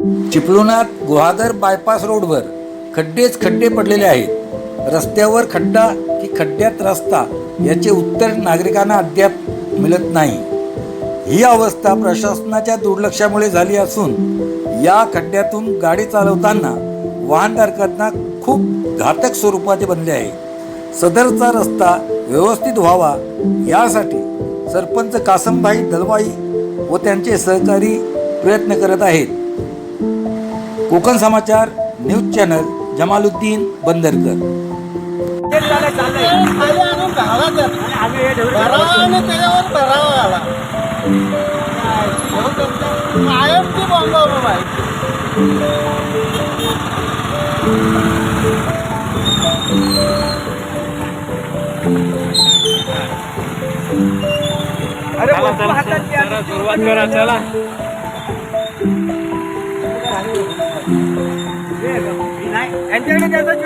चिपळूणात Guhagar bypass रोडवर खड्डेच खड्डे पडलेले आहेत. रस्त्यावर खड्डा की खड्ड्यात रस्ता याचे उत्तर नागरिकांना अद्याप मिळत नाही. ही अवस्था प्रशासनाच्या दुर्लक्षामुळे झाली असून या खड्ड्यातून गाडी चालवताना वाहनधारकांना खूप घातक स्वरूपाचे बनले आहे. सदरचा रस्ता व्यवस्थित व्हावा यासाठी सरपंच कासमभाई दलवाई व त्यांचे सहकारी प्रयत्न करत आहेत. Konkan Samachar news channel Jamaluddin Bandarkar. आहे. सुरुवात करा चला. यांच्याकडे त्याचं